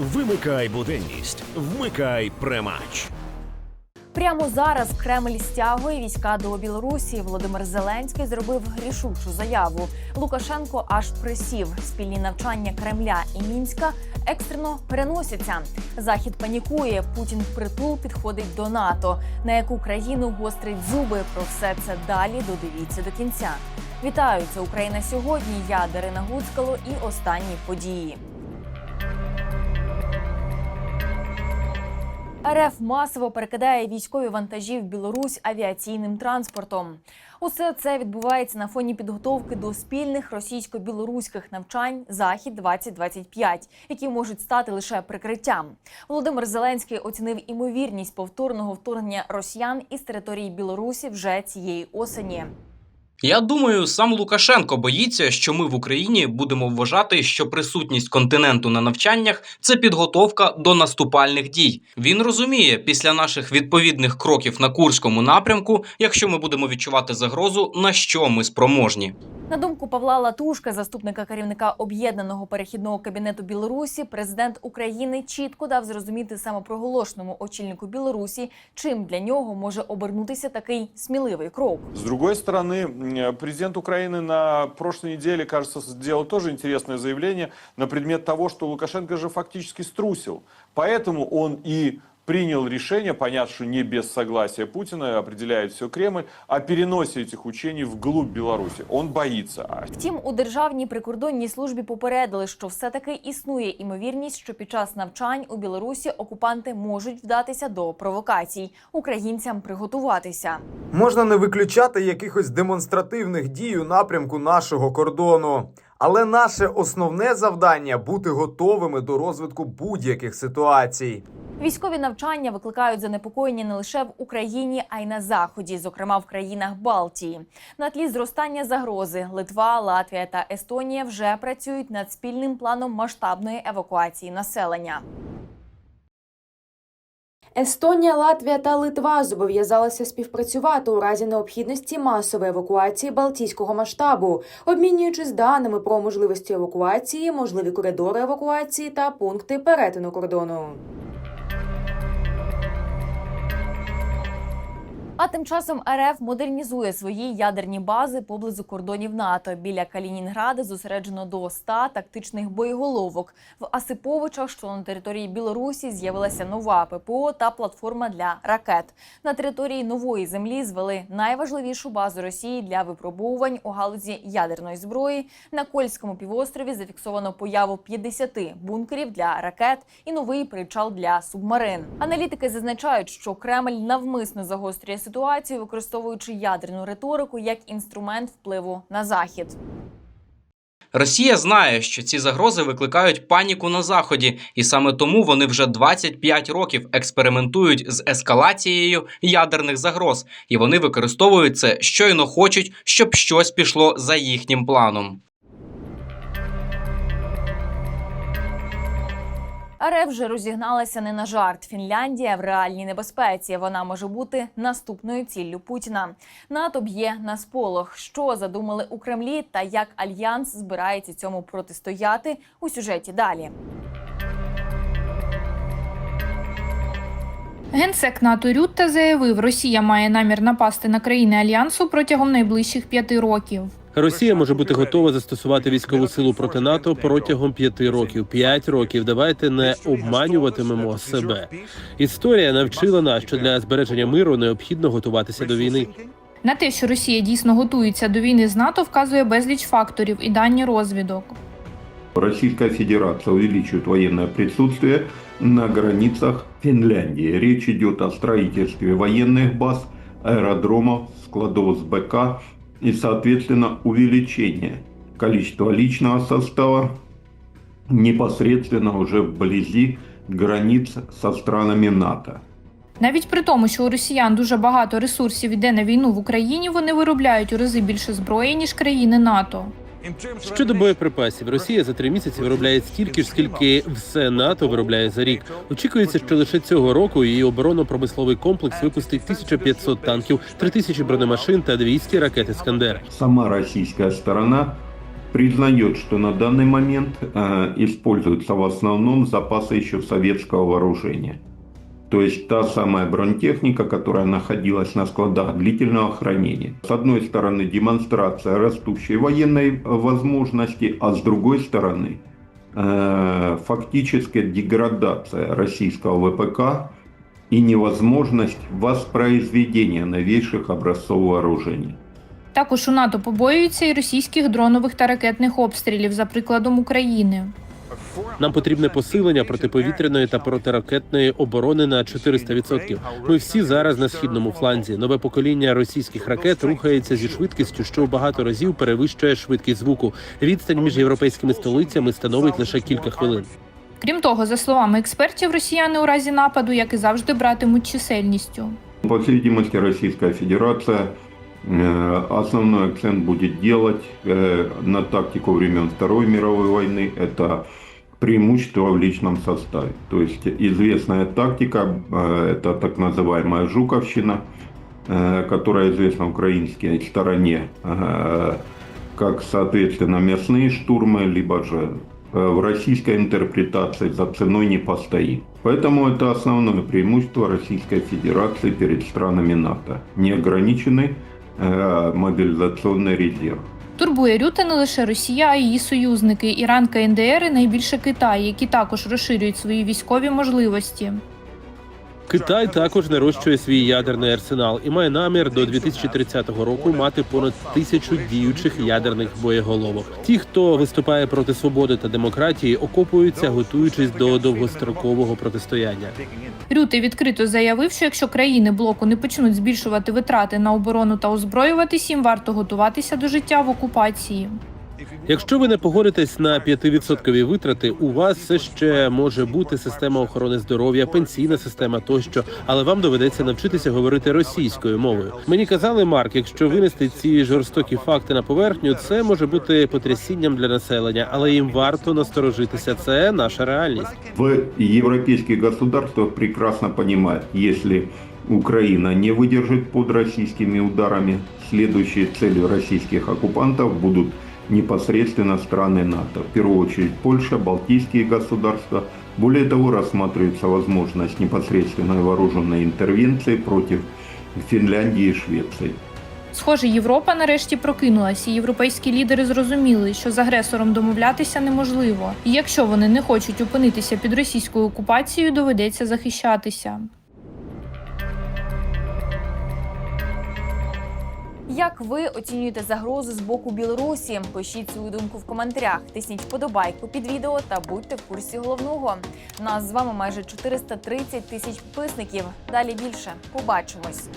Вимикай буденність, вмикай премач. Прямо зараз Кремль стягує війська до Білорусі. Володимир Зеленський зробив рішучу заяву. Лукашенко аж присів. Спільні навчання Кремля і Мінська екстрено переносяться. Захід панікує. Путін впритул підходить до НАТО. На яку країну гострить зуби? Про все це далі додивіться до кінця. Вітаю, це Україна сьогодні. Я Дарина Гуцкало і останні події. РФ масово перекидає військові вантажі в Білорусь авіаційним транспортом. Усе це відбувається на фоні підготовки до спільних російсько-білоруських навчань Захід 2025 які можуть стати лише прикриттям. Володимир Зеленський оцінив імовірність повторного вторгнення росіян із території Білорусі вже цієї осені. Я думаю, сам Лукашенко боїться, що ми в Україні будемо вважати, що присутність континенту на навчаннях це підготовка до наступальних дій. Він розуміє, після наших відповідних кроків на Курському напрямку, якщо ми будемо відчувати загрозу, на що ми спроможні. На думку Павла Латушка, заступника керівника об'єднаного перехідного кабінету Білорусі, президент України чітко дав зрозуміти самопроголошеному очільнику Білорусі, чим для нього може обернутися такий сміливий крок. С другой стороны, м, президент Украины на прошлой неделе, кажется, сделал тоже интересное заявление на предмет того, что Лукашенко же фактически струсил. Поэтому он и принял решение, понятно, что не без согласия Путина, определяет все Кремль, о переносе этих учений вглубь Беларуси. Он боится. Втім, у державній прикордонній службі попередили, що все-таки існує імовірність, що під час навчань у Білорусі окупанти можуть вдатися до провокацій, українцям приготуватися. Можна не виключати якихось демонстративних дій у напрямку нашого кордону. Але наше основне завдання бути готовими до розвитку будь-яких ситуацій. Військові навчання викликають занепокоєння не лише в Україні, а й на заході, зокрема в країнах Балтії. На тлі зростання загрози Литва, Латвія та Естонія вже працюють над спільним планом масштабної евакуації населення. Естонія, Латвія та Литва зобов'язалися співпрацювати у разі необхідності масової евакуації балтійського масштабу, обмінюючись даними про можливості евакуації, можливі коридори евакуації та пункти перетину кордону. А тим часом РФ модернізує свої ядерні бази поблизу кордонів НАТО. Біля Калінінграда зосереджено до 100 тактичних боєголовок. В Асиповичах, що на території Білорусі, з'явилася нова ППО та платформа для ракет. На території нової землі звели найважливішу базу Росії для випробовувань у галузі ядерної зброї. На Кольському півострові зафіксовано появу 50 бункерів для ракет і новий причал для субмарин. Аналітики зазначають, що Кремль навмисно загострює ситуацію, використовуючи ядерну риторику як інструмент впливу на захід. Росія знає, що ці загрози викликають паніку на заході, і саме тому вони вже 25 років експериментують з ескалацією ядерних загроз, і вони використовують це щойно хочуть, щоб щось пішло за їхнім планом. РФ вже розігналася не на жарт. Фінляндія в реальній небезпеці. Вона може бути наступною ціллю Путіна. НАТО б'є на сполох. Що задумали у Кремлі та як альянс збирається цьому протистояти у сюжеті далі. Генсек НАТО Рютта заявив, Росія має намір напасти на країни альянсу протягом найближчих п'яти років. Росія може бути готова застосувати військову силу проти НАТО протягом п'яти років. П'ять років. Давайте не обманюватимемо себе. Історія навчила нас, що для збереження миру необхідно готуватися до війни. На те, що Росія дійсно готується до війни з НАТО, вказує безліч факторів і дані розвідок. Российская Федерация увеличивает военное присутствие на границах Финляндии. Речь идет о строительстве военных баз, аэродромов, складов БК и, соответственно, увеличение количества личного состава непосредственно уже вблизи границ со странами НАТО. Навіть при тому, що у росіян дуже багато ресурсів іде на війну в Україні, вони виробляють у рази більше зброї ніж країни НАТО. Щодо боєприпасів, Росія за три місяці виробляє стільки ж, скільки все НАТО виробляє за рік. Очікується, що лише цього року її оборонно-промисловий комплекс випустить 1500 танків, 3000 бронемашин та 200 ракет «Іскандер». Сама российская сторона признает, что на данный момент э, используются в основном запасы еще советского вооружения. То есть та самая бронетехника, которая находилась на складах длительного хранения. С одной стороны демонстрация растущей военной э, возможности, а с другой стороны э, фактическая деградация российского ВПК и невозможность воспроизведения новейших образцов вооружения. Також у НАТО побоюються і російських дронових та ракетних обстрілів, за прикладом України. Нам потрібне посилення протиповітряної та протиракетної оборони на 400%. Ми всі зараз на східному фланзі. Нове покоління російських ракет рухається зі швидкістю, що в багато разів перевищує швидкість звуку. Відстань між європейськими столицями становить лише кілька хвилин. Крім того, за словами експертів, росіяни у разі нападу, як і завжди, братимуть чисельністю. По всей видимости, Российская Федерация э, основной акцент будет делать э, на тактику времен Второй мировой войны. Это преимущество в личном составе. То есть известная тактика, э, это так называемая Жуковщина, э, которая известна украинской стороне э, как, соответственно, мясные штурмы, либо же в российской интерпретации за ценой не постоим. Поэтому это основное преимущество Российской Федерации перед странами НАТО. Неограниченный мобилизационный резерв. Турбує Рюта не лише Росія, а її союзники Іран, КНДР і найбільше Китай, які також розширюють свої військові можливості. Китай також нарощує свій ядерний арсенал і має намір до 2030 року мати понад тисячу діючих ядерних боєголовок. Ті, хто виступає проти свободи та демократії, окопуються, готуючись до довгострокового протистояння. Рюти відкрито заявив, що якщо країни блоку не почнуть збільшувати витрати на оборону та озброюватись, їм варто готуватися до життя в окупації. Якщо ви не погодитесь на 5% витрати, у вас все ще може бути система охорони здоров'я, пенсійна система тощо, але вам доведеться навчитися говорити російською мовою. Мені казали, Марк, якщо винести ці жорстокі факти на поверхню, це може бути потрясінням для населення, але їм варто насторожитися. Це наша реальність. В европейских государствах прекрасно понимают, если Украина не выдержит под российскими ударами, следующей целью российских оккупантов будут непосредственно страны НАТО. В первую очередь Польша, Балтийские государства. Более того, рассматривается возможность непосредственной вооруженной интервенции против Финляндии и Швеции. Схоже, Європа нарешті прокинулась, і європейські лідери зрозуміли, що з агресором домовлятися неможливо. І якщо вони не хочуть опинитися під російською окупацією, доведеться захищатися. Як ви оцінюєте загрозу з боку Білорусі? Пишіть свою думку в коментарях, тисніть вподобайку під відео та будьте в курсі головного. Нас з вами майже 430 тисяч підписників. Далі більше. Побачимось.